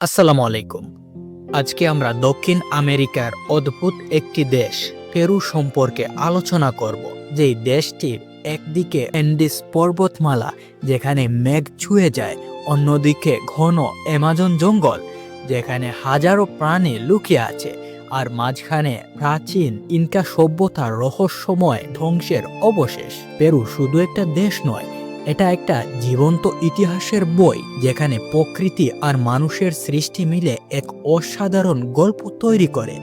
আসসালামু আলাইকুম। আজকে আমরা দক্ষিণ আমেরিকার অদ্ভুত একটি দেশ, পেরু সম্পর্কে আলোচনা করব, যেই দেশটির একদিকে অ্যান্ডিস পর্বতমালা, যেখানে মেঘ ছুঁয়ে যায়, অন্যদিকে ঘন অ্যামাজন জঙ্গল, যেখানে হাজারো প্রাণী লুকিয়ে আছে, আর মাঝখানে প্রাচীন ইনকা সভ্যতার রহস্যময় ধ্বংসের অবশেষ। পেরু শুধু একটা দেশ নয় এটা একটা জীবন্ত ইতিহাসের বই যেখানে প্রকৃতি আর মানুষের সৃষ্টি মিলে এক অসাধারণ গল্প তৈরি করে।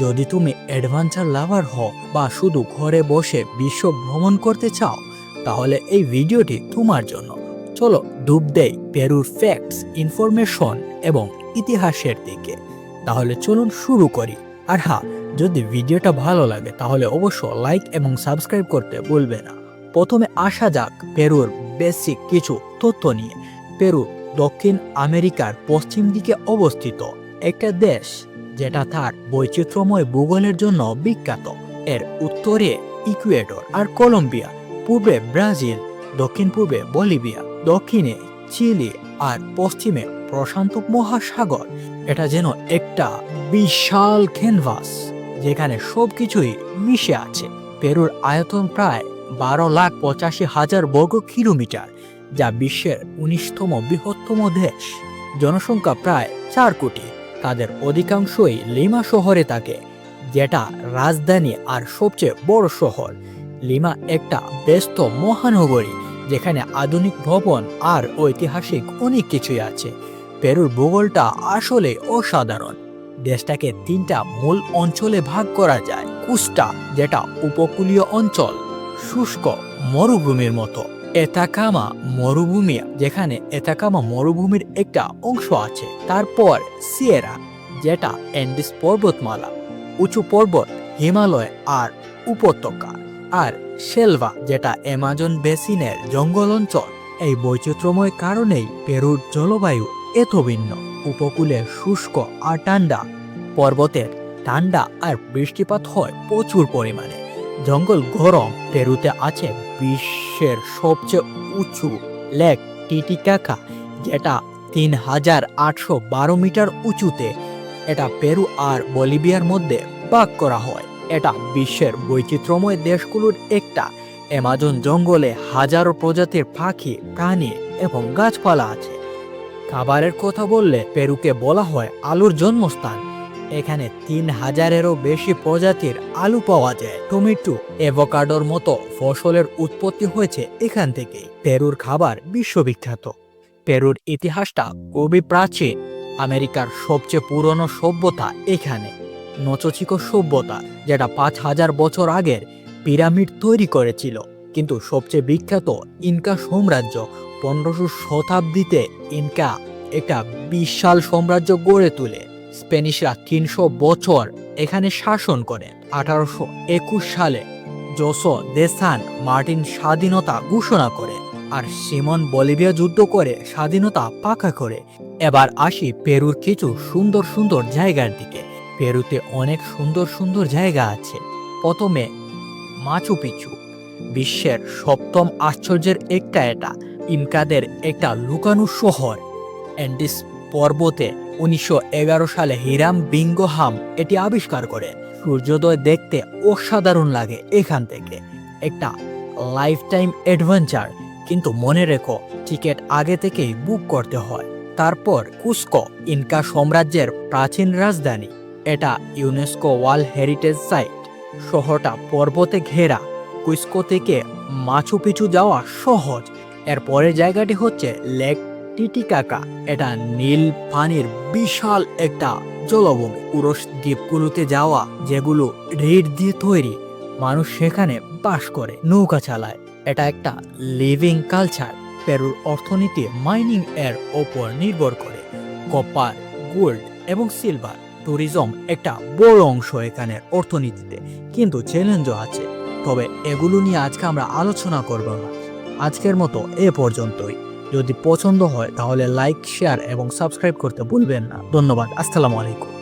যদি তুমি অ্যাডভেঞ্চার লাভার হও বা শুধু ঘরে বসে বিশ্ব ভ্রমণ করতে চাও, তাহলে এই ভিডিওটি তোমার জন্য। চলো ডুব দেয় পেরুর ফ্যাক্টস ইনফরমেশন এবং ইতিহাসের দিকে। তাহলে চলুন শুরু করি। আর হ্যাঁ যদি ভিডিওটা ভালো লাগে তাহলে অবশ্য লাইক এবং সাবস্ক্রাইব করতে ভুলবে না। প্রথমে আসা যাক পেরুর বেসিক কিছু তথ্য নিয়ে। পেরু দক্ষিণ আমেরিকার পশ্চিম দিকে অবস্থিত একটা দেশ যেটা তার বৈচিত্র্যময় ভূগোলের জন্য বিখ্যাত। এর উত্তরে ইকুয়েডর আর কলম্বিয়া, পূর্বে ব্রাজিল, দক্ষিণ পূর্বে বলিভিয়া, দক্ষিণে চিলি আর পশ্চিমে প্রশান্ত মহাসাগর। এটা যেন একটা বিশাল ক্যানভাস যেখানে সবকিছুই মিশে আছে। পেরুর আয়তন প্রায় বারো লাখ পঁচাশি হাজার বর্গ কিলোমিটার, যা বিশ্বের উনিশতম বৃহত্তম দেশ। জনসংখ্যা প্রায় চার কোটি। তাদের অধিকাংশই লিমা শহরে থাকে, যেটা রাজধানী আর সবচেয়ে বড় শহর। লিমা একটা ব্যস্ত মহানগরী, যেখানে আধুনিক ভবন আর ঐতিহাসিক অনেক কিছুই আছে। পেরুর ভূগোলটা আসলে অসাধারণ। দেশটাকে তিনটা মূল অঞ্চলে ভাগ করা যায়, কুস্টা, যেটা উপকূলীয় অঞ্চল। শুষ্ক মরুভূমির মতো। এতাকামা মরুভূমি, যেখানে এতাকামা মরুভূমির একটা অংশ আছে। তারপর সিয়েরা, যেটা অ্যান্ডিস পর্বতমালা, উঁচু পর্বত, হিমালয় আর উপত্যকা। আর শেলভা, যেটা অ্যামাজন বেসিনের জঙ্গল অঞ্চল, এই বৈচিত্র্যময় কারণেই পেরুর জলবায়ু এত ভিন্ন। উপকূলে শুষ্ক আর ঠান্ডা, পর্বতের ঠান্ডা আর বৃষ্টিপাত হয় প্রচুর পরিমাণে। জঙ্গল গরম, পেরুতে আছে বিশ্বের সবচেয়ে উঁচু লেক টিটিকাকা, যেটা তিন হাজার আটশো বারো মিটার উঁচুতে। এটা পেরু আর বলিভিয়ার মধ্যে ভাগ করা হয়। এটা বিশ্বের বৈচিত্র্যময় দেশগুলোর একটা। অ্যামাজন জঙ্গলে হাজারো প্রজাতির পাখি, প্রাণী এবং গাছপালা আছে। খাবারের কথা বললে পেরুকে বলা হয় আলুর জন্মস্থান। এখানে তিন হাজারেরও বেশি প্রজাতির আলু পাওয়া যায়। টমেটো এভোকাডোর মতো ফসলের উৎপত্তি হয়েছে এখান থেকে পেরুর খাবার বিশ্ববিখ্যাত। পেরুর ইতিহাসটা খুবই প্রাচীন। আমেরিকার সবচেয়ে পুরনো সভ্যতা এখানে। নচচিকো সভ্যতা যেটা পাঁচ হাজার বছর আগের পিরামিড তৈরি করেছিল। কিন্তু সবচেয়ে বিখ্যাত ইনকা সাম্রাজ্য পনেরোশো শতাব্দীতে ইনকা একটা বিশাল সাম্রাজ্য গড়ে তোলে। স্পেনিশরা তিনশো বছর এখানে শাসন করে। আঠারোশো একুশ সালে জোসো দেসান মার্টিন স্বাধীনতা ঘোষণা করে আর সিমন বলিভিয়া যুদ্ধ করে স্বাধীনতা পাকা করে। এবার আসি পেরুর কিছু সুন্দর সুন্দর জায়গার দিকে। পেরুতে অনেক সুন্দর সুন্দর জায়গা আছে। প্রথমে মাচু পিচু। বিশ্বের সপ্তম আশ্চর্যের একটা এটা, ইনকাদের একটা লুকানো শহর। অ্যান্ডিস পর্বতে উনিশশো এগারো সালে হিরাম বিঙ্গহাম এটি আবিষ্কার করে। সূর্যোদয় দেখতে অসাধারণ লাগে এখান থেকে। একটা লাইফ টাইম অ্যাডভেঞ্চার। কিন্তু মনে রেখো, টিকিট আগে থেকেই বুক করতে হয়। তারপর কুস্কো, ইনকা সাম্রাজ্যের প্রাচীন রাজধানী। এটা ইউনেস্কো ওয়ার্ল্ড হেরিটেজ সাইট। শহরটা পর্বতে ঘেরা। কুস্কো থেকে মাছু পিছু যাওয়া সহজ। এরপরের জায়গাটি হচ্ছে লেক টিটিকাকা এটা নীল পানির বিশাল একটা জলভূমি। পুরুষ দ্বীপগুলোতে যাওয়া, যেগুলো রেড দিয়ে তৈরি, মানুষ সেখানে বাস করে, নৌকা চালায়। এটা একটা লিভিং কালচার। পেরুর অর্থনীতি মাইনিং এর ওপর নির্ভর করে। কপার, গোল্ড এবং সিলভার ট্যুরিজম একটা বড় অংশ এখানের অর্থনীতিতে, কিন্তু চ্যালেঞ্জও আছে। তবে এগুলো নিয়ে আজকে আমরা আলোচনা করব না। আজকের মতো এ পর্যন্তই। যদি পছন্দ হয় তাহলে লাইক শেয়ার এবং সাবস্ক্রাইব করতে ভুলবেন না। ধন্যবাদ। আসসালামু আলাইকুম।